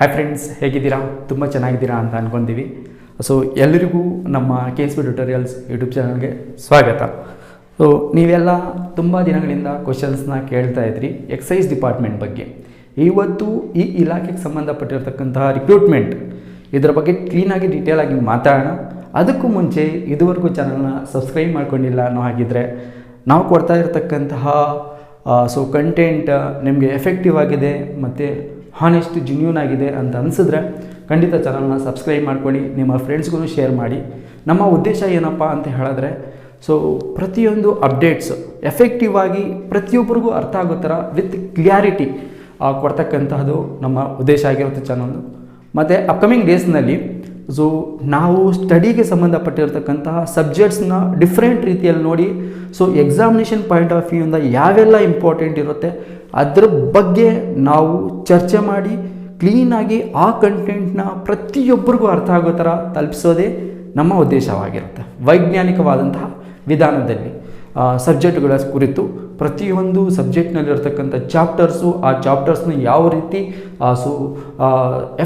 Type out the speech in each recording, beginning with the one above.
Hi friends ಹೇಗಿದ್ದೀರಾ? ತುಂಬ ಚೆನ್ನಾಗಿದ್ದೀರಾ ಅಂತ ಅನ್ಕೊಂತೀವಿ. ಸೊ ಎಲ್ಲರಿಗೂ ನಮ್ಮ K S B tutorials YouTube ಚಾನಲ್ಗೆ ಸ್ವಾಗತ. ಸೊ ನೀವೆಲ್ಲ ತುಂಬ ದಿನಗಳಿಂದ ಕ್ವಶನ್ಸ್ನ ಕೇಳ್ತಾ ಇದ್ರಿ ಎಕ್ಸೈಸ್ ಡಿಪಾರ್ಟ್ಮೆಂಟ್ ಬಗ್ಗೆ. ಇವತ್ತು ಈ ಇಲಾಖೆಗೆ ಸಂಬಂಧಪಟ್ಟಿರತಕ್ಕಂತಹ ರಿಕ್ರೂಟ್ಮೆಂಟ್ ಇದರ ಬಗ್ಗೆ ಕ್ಲೀನಾಗಿ ಡೀಟೇಲ್ ಆಗಿ ಮಾತಾಡೋಣ. ಅದಕ್ಕೂ ಮುಂಚೆ ಇದುವರೆಗೂ ಚಾನಲ್ನ ಸಬ್ಸ್ಕ್ರೈಬ್ ಮಾಡ್ಕೊಂಡಿಲ್ಲ ಅನ್ನೋ ಹಾಗಿದ್ರೆ, ನಾವು ಕೊಡ್ತಾ ಇರತಕ್ಕಂತಹ ಸೊ ಕಂಟೆಂಟ್ ನಿಮಗೆ ಎಫೆಕ್ಟಿವ್ ಆಗಿದೆ, ಮತ್ತು ಹಾನೆಸ್ಟ್ ಜೆನ್ಯೂನ್ ಆಗಿದೆ ಅಂತ ಅನಿಸಿದ್ರೆ ಖಂಡಿತ ಚಾನಲ್ನ ಸಬ್ಸ್ಕ್ರೈಬ್ ಮಾಡ್ಕೊಳ್ಳಿ, ನಿಮ್ಮ ಫ್ರೆಂಡ್ಸ್ಗೂ ಶೇರ್ ಮಾಡಿ. ನಮ್ಮ ಉದ್ದೇಶ ಏನಪ್ಪ ಅಂತ ಹೇಳಿದ್ರೆ ಸೊ ಪ್ರತಿಯೊಂದು ಅಪ್ಡೇಟ್ಸ್ ಎಫೆಕ್ಟಿವ್ ಆಗಿ ಪ್ರತಿಯೊಬ್ಬರಿಗೂ ಅರ್ಥ ಆಗೋ ಥರ ವಿತ್ ಕ್ಲಿಯಾರಿಟಿ ಕೊಡ್ತಕ್ಕಂತಹದ್ದು ನಮ್ಮ ಉದ್ದೇಶ ಆಗಿರುತ್ತೆ ಚಾನಲ್ದು ಮತ್ತು ಅಪ್ಕಮಿಂಗ್ ಡೇಸ್ನಲ್ಲಿ ಸೊ ನಾವು ಸ್ಟಡಿಗೆ ಸಂಬಂಧಪಟ್ಟಿರ್ತಕ್ಕಂತಹ ಸಬ್ಜೆಕ್ಟ್ಸ್ನ ಡಿಫ್ರೆಂಟ್ ರೀತಿಯಲ್ಲಿ ನೋಡಿ ಸೊ ಎಕ್ಸಾಮಿನೇಷನ್ ಪಾಯಿಂಟ್ ಆಫ್ ವ್ಯೂಯಿಂದ ಯಾವೆಲ್ಲ ಇಂಪಾರ್ಟೆಂಟ್ ಇರುತ್ತೆ, ಅದ್ರ ಬಗ್ಗೆ ನಾವು ಚರ್ಚೆ ಮಾಡಿ ಕ್ಲೀನಾಗಿ ಆ ಕಂಟೆಂಟ್ನ ಪ್ರತಿಯೊಬ್ಬರಿಗೂ ಅರ್ಥ ಆಗೋ ಥರ ತಲುಪಿಸೋದೇ ನಮ್ಮ ಉದ್ದೇಶವಾಗಿರುತ್ತೆ. ವೈಜ್ಞಾನಿಕವಾದಂತಹ ವಿಧಾನದಲ್ಲಿ ಸಬ್ಜೆಕ್ಟ್ಗಳ ಕುರಿತು ಪ್ರತಿಯೊಂದು ಸಬ್ಜೆಕ್ಟ್ನಲ್ಲಿರ್ತಕ್ಕಂಥ ಚಾಪ್ಟರ್ಸು ಆ ಚಾಪ್ಟರ್ಸ್ನ ಯಾವ ರೀತಿ ಸೊ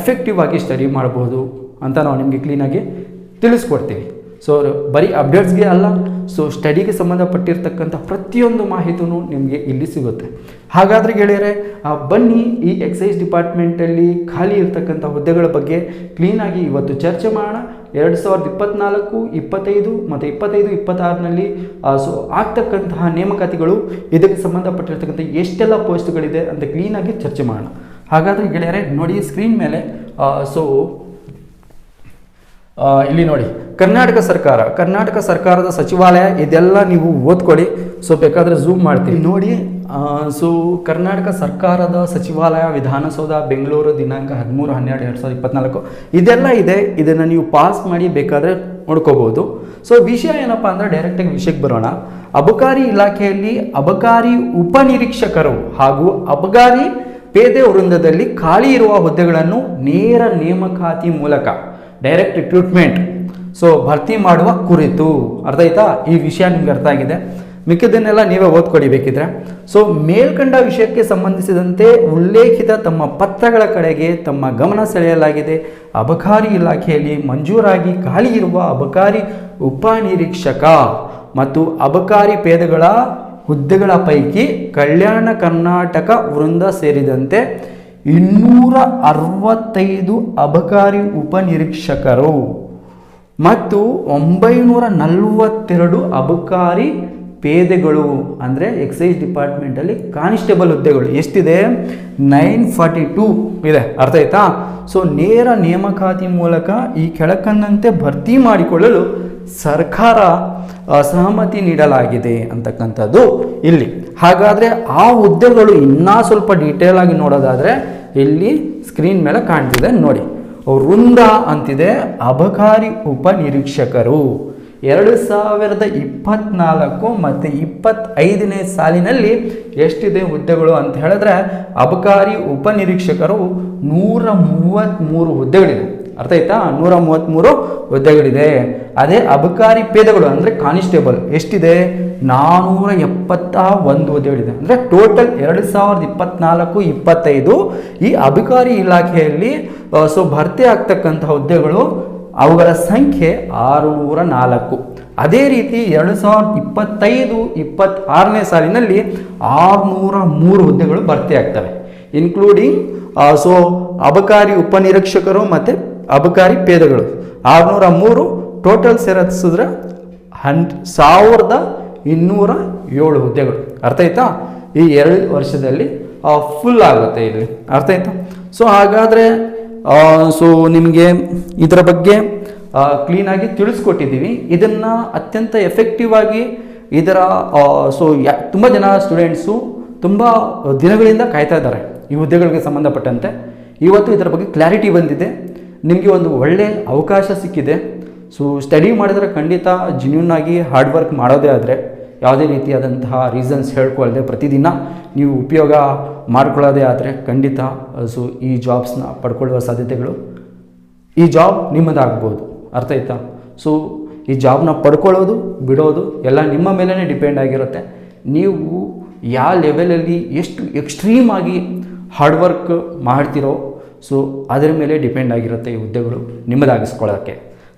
ಎಫೆಕ್ಟಿವ್ ಆಗಿ ಸ್ಟಡಿ ಮಾಡ್ಬೋದು ಅಂತ ನಾವು ನಿಮಗೆ ಕ್ಲೀನಾಗಿ ತಿಳಿಸ್ಕೊಡ್ತೀವಿ. ಸೊ ಬರೀ ಅಪ್ಡೇಟ್ಸ್ಗೆ ಅಲ್ಲ ಸೊ ಸ್ಟಡಿಗೆ ಸಂಬಂಧಪಟ್ಟಿರ್ತಕ್ಕಂಥ ಪ್ರತಿಯೊಂದು ಮಾಹಿತಿನೂ ನಿಮಗೆ ಇಲ್ಲಿ ಸಿಗುತ್ತೆ. ಹಾಗಾದರೆ ಗೆಳೆಯರೆ ಬನ್ನಿ ಈ ಎಕ್ಸೈಸ್ ಡಿಪಾರ್ಟ್ಮೆಂಟಲ್ಲಿ ಖಾಲಿ ಇರತಕ್ಕಂಥ ಹುದ್ದೆಗಳ ಬಗ್ಗೆ ಕ್ಲೀನಾಗಿ ಇವತ್ತು ಚರ್ಚೆ ಮಾಡೋಣ. ಎರಡು ಸಾವಿರದ ಇಪ್ಪತ್ತ್ನಾಲ್ಕು ಇಪ್ಪತ್ತೈದು ಮತ್ತು ಇಪ್ಪತ್ತೈದು ಇಪ್ಪತ್ತಾರನಲ್ಲಿ ಸೊ ಆಗ್ತಕ್ಕಂತಹ ನೇಮಕಾತಿಗಳು, ಇದಕ್ಕೆ ಸಂಬಂಧಪಟ್ಟಿರ್ತಕ್ಕಂಥ ಎಷ್ಟೆಲ್ಲ ಪೋಸ್ಟ್ಗಳಿದೆ ಅಂತ ಕ್ಲೀನಾಗಿ ಚರ್ಚೆ ಮಾಡೋಣ. ಹಾಗಾದರೆ ಗೆಳೆಯರೆ, ನೋಡಿ ಸ್ಕ್ರೀನ್ ಮೇಲೆ ಸೊ ಇಲ್ಲಿ ನೋಡಿ, ಕರ್ನಾಟಕ ಸರ್ಕಾರ, ಕರ್ನಾಟಕ ಸರ್ಕಾರದ ಸಚಿವಾಲಯ, ಇದೆಲ್ಲ ನೀವು ಓದ್ಕೊಳ್ಳಿ. ಸೊ ಬೇಕಾದರೆ ಝೂಮ್ ಮಾಡ್ತೀವಿ. ನೋಡಿ ಸೊ ಕರ್ನಾಟಕ ಸರ್ಕಾರದ ಸಚಿವಾಲಯ, ವಿಧಾನಸೌಧ, ಬೆಂಗಳೂರು, ದಿನಾಂಕ ಹದಿಮೂರು, ಹನ್ನೆರಡು, ಎರಡು ಸಾವಿರದ ಇಪ್ಪತ್ನಾಲ್ಕು, ಇದೆಲ್ಲ ಇದೆ. ಇದನ್ನು ನೀವು ಪಾಸ್ ಮಾಡಿ ಬೇಕಾದರೆ ನೋಡ್ಕೋಬೋದು ಸೊ ವಿಷಯ ಏನಪ್ಪ ಅಂದರೆ ಡೈರೆಕ್ಟಾಗಿ ವಿಷಯಕ್ಕೆ ಬರೋಣ. ಅಬಕಾರಿ ಇಲಾಖೆಯಲ್ಲಿ ಅಬಕಾರಿ ಉಪನಿರೀಕ್ಷಕರು ಹಾಗೂ ಅಬಕಾರಿ ಪೇದೆ ವೃಂದದಲ್ಲಿ ಖಾಲಿ ಇರುವ ಹುದ್ದೆಗಳನ್ನು ನೇರ ನೇಮಕಾತಿ ಮೂಲಕ ಡೈರೆಕ್ಟ್ ರಿಕ್ರೂಟ್ಮೆಂಟ್ ಸೊ ಭರ್ತಿ ಮಾಡುವ ಕುರಿತು. ಅರ್ಥ ಆಯ್ತಾ? ಈ ವಿಷಯ ನಿಮ್ಗೆ ಅರ್ಥ ಆಗಿದೆ. ಮಿಕ್ಕಿದ್ದನ್ನೆಲ್ಲ ನೀವೇ ಓದ್ಕೊಡಿ ಬೇಕಿದ್ರೆ ಸೊ ಮೇಲ್ಕಂಡ ವಿಷಯಕ್ಕೆ ಸಂಬಂಧಿಸಿದಂತೆ ಉಲ್ಲೇಖಿತ ತಮ್ಮ ಪತ್ರಗಳ ಕಡೆಗೆ ತಮ್ಮ ಗಮನ ಸೆಳೆಯಲಾಗಿದೆ. ಅಬಕಾರಿ ಇಲಾಖೆಯಲ್ಲಿ ಮಂಜೂರಾಗಿ ಖಾಲಿ ಇರುವ ಅಬಕಾರಿ ಉಪನಿರೀಕ್ಷಕ ಮತ್ತು ಅಬಕಾರಿ ಪೇದಗಳ ಹುದ್ದೆಗಳ ಪೈಕಿ ಕಲ್ಯಾಣ ಕರ್ನಾಟಕ ವೃಂದ ಸೇರಿದಂತೆ ಇನ್ನೂರ ಅರವತ್ತೈದು ಅಬಕಾರಿ ಉಪನಿರೀಕ್ಷಕರು ಮತ್ತು ಒಂಬೈನೂರ ನಲವತ್ತೆರಡು ಅಬಕಾರಿ ಪೇದೆಗಳು, ಅಂದರೆ ಎಕ್ಸೈಸ್ ಡಿಪಾರ್ಟ್ಮೆಂಟಲ್ಲಿ ಕಾನ್ಸ್ಟೇಬಲ್ ಹುದ್ದೆಗಳು. ಎಷ್ಟಿದೆ? ನೈನ್ ಫಾರ್ಟಿ ಟೂ ಇದೆ. ಅರ್ಥ ಆಯ್ತಾ? ಸೊ ನೇರ ನೇಮಕಾತಿ ಮೂಲಕ ಈ ಕೆಳಕಂದಂತೆ ಭರ್ತಿ ಮಾಡಿಕೊಳ್ಳಲು ಸರ್ಕಾರ ಸಹಮತಿ ನೀಡಲಾಗಿದೆ ಅಂತಕ್ಕಂಥದ್ದು ಇಲ್ಲಿ. ಹಾಗಾದರೆ ಆ ಹುದ್ದೆಗಳು ಇನ್ನೂ ಸ್ವಲ್ಪ ಡೀಟೇಲ್ ಆಗಿ ನೋಡೋದಾದರೆ ಇಲ್ಲಿ ಸ್ಕ್ರೀನ್ ಮೇಲೆ ಕಾಣ್ತಿದೆ, ನೋಡಿ. ವೃಂದ ಅಂತಿದೆ, ಅಬಕಾರಿ ಉಪನಿರೀಕ್ಷಕರು. ಎರಡು ಸಾವಿರದ ಇಪ್ಪತ್ನಾಲ್ಕು ಮತ್ತು ಇಪ್ಪತ್ತೈದನೇ ಸಾಲಿನಲ್ಲಿ ಎಷ್ಟಿದೆ ಹುದ್ದೆಗಳು ಅಂತ ಹೇಳಿದ್ರೆ, ಅಬಕಾರಿ ಉಪನಿರೀಕ್ಷಕರು ನೂರ ಮೂವತ್ತ್ಮೂರು ಹುದ್ದೆಗಳಿದೆ ಅರ್ಥ ಆಯ್ತಾ? ನೂರ ಮೂವತ್ತ್ಮೂರು ಹುದ್ದೆಗಳಿದೆ ಅದೇ ಅಬಕಾರಿ ಪೇದಗಳು ಅಂದರೆ ಕಾನಿಸ್ಟೇಬಲ್. ಎಷ್ಟಿದೆ? ನಾನ್ನೂರ ಎಪ್ಪತ್ತ ಒಂದು ಹುದ್ದೆಗಳಿದೆ ಅಂದರೆ ಟೋಟಲ್ ಎರಡು ಸಾವಿರದ ಇಪ್ಪತ್ನಾಲ್ಕು, ಇಪ್ಪತ್ತೈದು ಈ ಅಬಕಾರಿ ಇಲಾಖೆಯಲ್ಲಿ ಸೊ ಭರ್ತಿ ಆಗ್ತಕ್ಕಂಥ ಹುದ್ದೆಗಳು ಅವುಗಳ ಸಂಖ್ಯೆ ಆರುನೂರ ನಾಲ್ಕು. ಅದೇ ರೀತಿ ಎರಡು ಸಾವಿರದ ಇಪ್ಪತ್ತೈದು, ಇಪ್ಪತ್ತಾರನೇ ಸಾಲಿನಲ್ಲಿ ಆರುನೂರ ಮೂರು ಹುದ್ದೆಗಳು ಭರ್ತಿ ಆಗ್ತವೆ. ಇನ್ಕ್ಲೂಡಿಂಗ್ ಸೊ ಅಬಕಾರಿ ಉಪನಿರೀಕ್ಷಕರು ಮತ್ತು ಅಬಕಾರಿ ಪೇದೆಗಳು. ಆರುನೂರ ಮೂರು ಟೋಟಲ್ ಸೇರಿಸಿದ್ರೆ ಹನ್, ಸಾವಿರದ ಇನ್ನೂರ ಏಳು ಹುದ್ದೆಗಳು. ಅರ್ಥ ಆಯ್ತಾ? ಈ ಎರಡು ವರ್ಷದಲ್ಲಿ ಫುಲ್ ಆಗುತ್ತೆ ಇಲ್ಲಿ ಅರ್ಥ ಆಯ್ತಾ? ಸೊ ಹಾಗಾದರೆ ಸೊ ನಿಮಗೆ ಇದರ ಬಗ್ಗೆ ಕ್ಲೀನಾಗಿ ತಿಳಿಸ್ಕೊಟ್ಟಿದ್ದೀವಿ. ಇದನ್ನು ಅತ್ಯಂತ ಎಫೆಕ್ಟಿವ್ ಆಗಿ ಇದರ ಸೊ ಯಾ, ತುಂಬ ಜನ ಸ್ಟೂಡೆಂಟ್ಸು ತುಂಬ ದಿನಗಳಿಂದ ಕಾಯ್ತಾ ಇದ್ದಾರೆ ಈ ಹುದ್ದೆಗಳಿಗೆ ಸಂಬಂಧಪಟ್ಟಂತೆ. ಇವತ್ತು ಇದರ ಬಗ್ಗೆ ಕ್ಲಾರಿಟಿ ಬಂದಿದೆ. ನಿಮಗೆ ಒಂದು ಒಳ್ಳೆಯ ಅವಕಾಶ ಸಿಕ್ಕಿದೆ. ಸೊ ಸ್ಟಡಿ ಮಾಡಿದ್ರೆ ಖಂಡಿತ ಜೆನ್ಯೂನ್ ಆಗಿ ಹಾರ್ಡ್ ವರ್ಕ್ ಮಾಡೋದೇ ಆದರೆ ಯಾವುದೇ ರೀತಿಯಾದಂತಹ ರೀಸನ್ಸ್ ಹೇಳ್ಕೊಳ್ಳದೆ ಪ್ರತಿದಿನ ನೀವು ಉಪಯೋಗ ಮಾಡ್ಕೊಳ್ಳೋದೇ ಆದರೆ ಖಂಡಿತ ಸೊ ಈ ಜಾಬ್ಸ್ನ ಪಡ್ಕೊಳ್ಳುವ ಸಾಧ್ಯತೆಗಳು ಈ ಜಾಬ್ ನಿಮ್ಮದಾಗ್ಬೋದು. ಅರ್ಥ ಆಯ್ತಾ? ಸೊ ಈ ಜಾಬ್ನ ಪಡ್ಕೊಳ್ಳೋದು, ಬಿಡೋದು ಎಲ್ಲ ನಿಮ್ಮ ಮೇಲೇ ಡಿಪೆಂಡ್ ಆಗಿರುತ್ತೆ. ನೀವು ಯಾವ ಲೆವೆಲಲ್ಲಿ ಎಷ್ಟು ಎಕ್ಸ್ಟ್ರೀಮ್ ಆಗಿ ಹಾರ್ಡ್ ವರ್ಕ್ ಮಾಡ್ತಿರೋ ಸೊ ಅದರ ಮೇಲೆ ಡಿಪೆಂಡ್ ಆಗಿರುತ್ತೆ ಈ ಹುದ್ದೆಗಳು ನಿಮ್ಮದಾಗಿಸ್ಕೊಳ್ಳೋಕ್ಕೆ.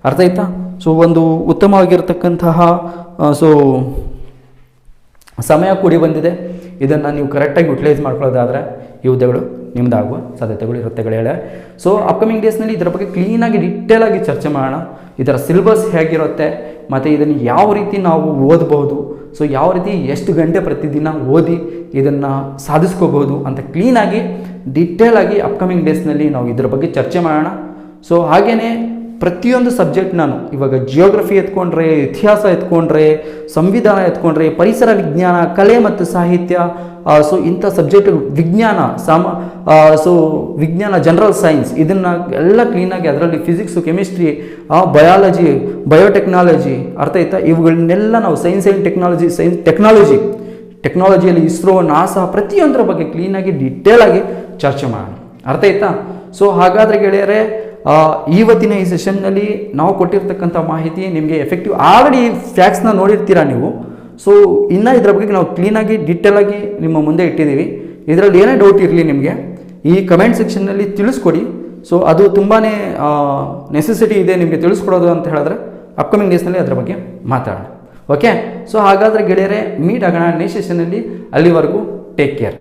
ಅರ್ಥ ಆಯ್ತಾ? ಸೊ ಒಂದು ಉತ್ತಮವಾಗಿರತಕ್ಕಂತಹ ಸೊ ಸಮಯ ಕೂಡಿ ಬಂದಿದೆ. ಇದನ್ನು ನೀವು ಕರೆಕ್ಟಾಗಿ ಯುಟಿಲೈಸ್ ಮಾಡ್ಕೊಳ್ಳೋದಾದರೆ ಈ ಹುದ್ದೆಗಳು ನಿಮ್ಮದಾಗುವ ಸಾಧ್ಯತೆಗಳು ಇರುತ್ತೆ ಗೆಳೆಯರೆ ಸೊ ಅಪ್ಕಮಿಂಗ್ ಡೇಸ್ನಲ್ಲಿ ಇದರ ಬಗ್ಗೆ ಕ್ಲೀನಾಗಿ ಡಿಟೇಲಾಗಿ ಚರ್ಚೆ ಮಾಡೋಣ. ಇದರ ಸಿಲೆಬಸ್ ಹೇಗಿರುತ್ತೆ, ಮತ್ತು ಇದನ್ನು ಯಾವ ರೀತಿ ನಾವು ಓದಬಹುದು ಸೊ ಯಾವ ರೀತಿ ಎಷ್ಟು ಗಂಟೆ ಪ್ರತಿದಿನ ಓದಿ ಇದನ್ನು ಸಾಧಿಸ್ಕೋಬೋದು ಅಂತ ಕ್ಲೀನಾಗಿ ಡಿಟೇಲಾಗಿ ಅಪ್ಕಮಿಂಗ್ ಡೇಸ್ನಲ್ಲಿ ನಾವು ಇದರ ಬಗ್ಗೆ ಚರ್ಚೆ ಮಾಡೋಣ. ಸೊ ಹಾಗೆಯೇ ಪ್ರತಿಯೊಂದು ಸಬ್ಜೆಕ್ಟ್ ನಾನು ಇವಾಗ ಜಿಯೋಗ್ರಫಿ ಎತ್ಕೊಂಡ್ರೆ, ಇತಿಹಾಸ ಎತ್ಕೊಂಡ್ರೆ, ಸಂವಿಧಾನ ಎತ್ಕೊಂಡ್ರೆ, ಪರಿಸರ ವಿಜ್ಞಾನ, ಕಲೆ ಮತ್ತು ಸಾಹಿತ್ಯ ಸೊ ಇಂಥ ಸಬ್ಜೆಕ್ಟ್ ವಿಜ್ಞಾನ, ಸಾಮ ಸೊ ವಿಜ್ಞಾನ ಜನರಲ್ ಸೈನ್ಸ್ ಇದನ್ನು ಎಲ್ಲ ಕ್ಲೀನಾಗಿ ಅದರಲ್ಲಿ ಫಿಸಿಕ್ಸು ಕೆಮಿಸ್ಟ್ರಿ ಬಯಾಲಜಿ ಬಯೋಟೆಕ್ನಾಲಜಿ ಅರ್ಥ ಆಯ್ತಾ? ಇವುಗಳನ್ನೆಲ್ಲ ನಾವು science and technology science technology ಟೆಕ್ನಾಲಜಿಯಲ್ಲಿ ISRO NASA ಪ್ರತಿಯೊಂದರ ಬಗ್ಗೆ ಕ್ಲೀನಾಗಿ ಡಿಟೇಲಾಗಿ ಚರ್ಚೆ ಮಾಡೋಣ. ಅರ್ಥ ಆಯ್ತಾ? ಸೊ ಹಾಗಾದರೆ ಗೆಳೆಯರೆ ಇವತ್ತಿನ ಈ ಸೆಷನ್ನಲ್ಲಿ ನಾವು ಕೊಟ್ಟಿರ್ತಕ್ಕಂಥ ಮಾಹಿತಿ ನಿಮಗೆ ಎಫೆಕ್ಟಿವ್ ಆಲ್ರೆಡಿ ಫ್ಯಾಕ್ಟ್ಸ್ನ ನೋಡಿರ್ತೀರಾ ನೀವು? ಸೊ ಇನ್ನು ಇದರ ಬಗ್ಗೆ ನಾವು ಕ್ಲೀನಾಗಿ ಡೀಟೇಲಾಗಿ ನಿಮ್ಮ ಮುಂದೆ ಇಟ್ಟಿದ್ದೀವಿ. ಇದರಲ್ಲಿ ಏನೇ ಡೌಟ್ ಇರಲಿ ನಿಮಗೆ, ಈ ಕಮೆಂಟ್ ಸೆಕ್ಷನ್ನಲ್ಲಿ ತಿಳಿಸ್ಕೊಡಿ. ಸೊ ಅದು ತುಂಬಾ ನೆಸೆಸಿಟಿ ಇದೆ ನಿಮಗೆ ತಿಳಿಸ್ಕೊಡೋದು ಅಂತ ಹೇಳಿದ್ರೆ ಅಪ್ಕಮಿಂಗ್ ಡೇಸ್ನಲ್ಲಿ ಅದರ ಬಗ್ಗೆ ಮಾತಾಡೋಣ. ಓಕೆ ಸೊ ಹಾಗಾದರೆ ಗೆಳೆಯರೆ ಮೀಟ್ ಆಗೋಣ ನೆಕ್ಸ್ಟ್ ಸೆಷನಲ್ಲಿ ಅಲ್ಲಿವರೆಗೂ ಟೇಕ್ ಕೇರ್